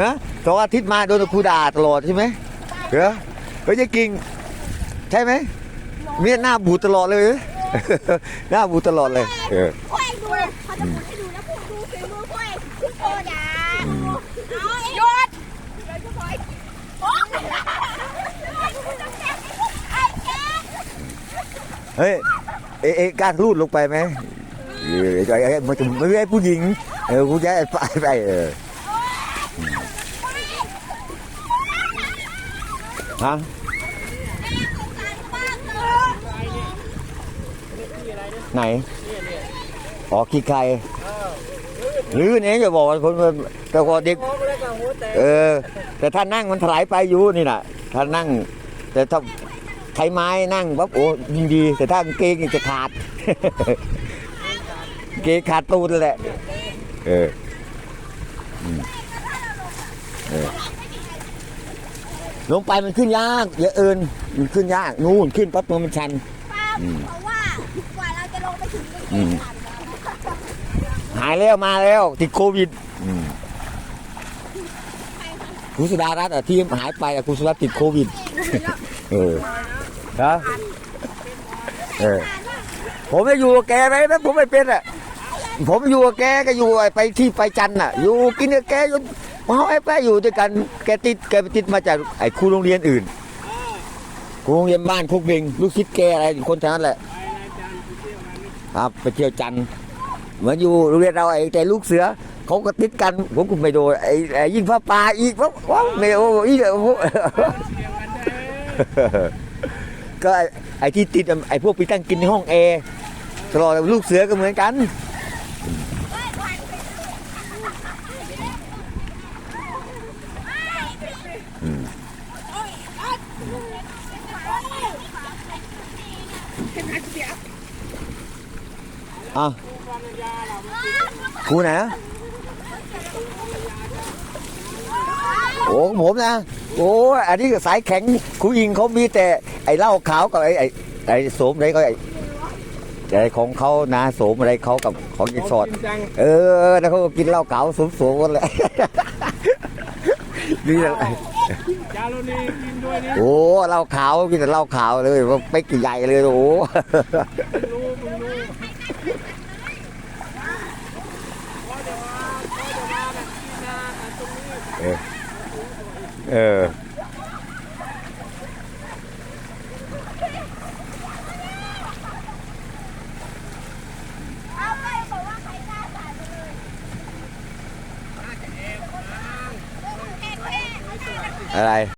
นะสองอาทิตย์มาโดนครูด่าตลอดใช่ไหมเหรอเฮ้ยยายกิ่งใช่ไหมเมียหน้าบูดตลอดเลย หน้าบูดตลอดเลย เออพ่อเองดูเลยเขาจะพูดให้ดูนะพูดดูฝีมือพ่อเองคุณโกดาเอาเองหยุดโอ๊ยไอ้แกเฮ้ยเอ๊ะเอ๊ะกล้ารรูดลงไปไหมเออไอ้ไอ้มันจะไม่ใช่ผู้หญิงเออกูจะไอ้ไปไปเออ ฮะไหนอ๋อขี้ใครหรือเนี่ยจะบอกว่าคนมันแต่ก็เด็กเออ แต่ถ้านั่งมันถลายไปอยู่นี่น่ะ ถ้านั่ง แต่ถ้าใช้ไม้นั่งปั๊บโอ้ยิงดี แต่ถ้ากางเกงจะขาดเกงขาดตูนแหละ เออเออ ลงไปมันขึ้นยากอย่าเอินมันขึ้นยากนู่นขึ้นปั๊บมันชันป้าเพราะว่ากว่าเราจะลงไปถึงตรงอืนี้มหายแล้วมาแล้ว ติดโควิดอืมคุณสุดารัตน์อะที่หายไปอะคุณสุดารัตน์ติดโควิด เออฮะเออผมจะอยู่กับแกไหมถ้าผมไม่เป็นอะ ผมอยู่กับแกก็อยู่ไปที่ไปจันทร์อะ อยู่กินกับแกจน เมาไอ้แปะอยู่ด้วยกันแกติดแกไปติดมาจากไอ้ครูโรงเรียนอื่นครูโรงเรียนบ้านคุกเบงลูกศิษย์แกอะไรคนทั้งนั้นแหละครับไปเที่ยวจันทร์เหมือนอยู่โรงเรียนเราไอ้แต่ลูกเสือเขาก็ติดกันผมก็ไม่โดนไอ้ไอ้ยิงพระป่าอีกว้าวว้าวไม่โอ้อีกโอ้โหก็ไอ้ที่ติดไอ้พวกไปตั้งกินในห้องแอร์ตลอดลูกเสือก็เหมือนกัน อะครูไหนนะโอ้ผมนะ โอ้อันนี้สายแข็งครูยิงเขามีแต่ไอ้เหล้าขาวกับไอ้ไอ้ไอ้โสมอะไรก็ไอ้ไอ้ของเขานะโสมอะไรเขากับของกินสอดเออแล้วเขาก็กินเหล้าขาวสมสมกันเลยนี่แหละ จารุณีกินด้วยนี่โอ้เหล้าขาวกินแต่เหล้าขาวเลยว่าเป๊กใหญ่เลยโอ้รู้มึงรู้เออ เอาไปบอกว่าใครกล้าสาดเลย อะไร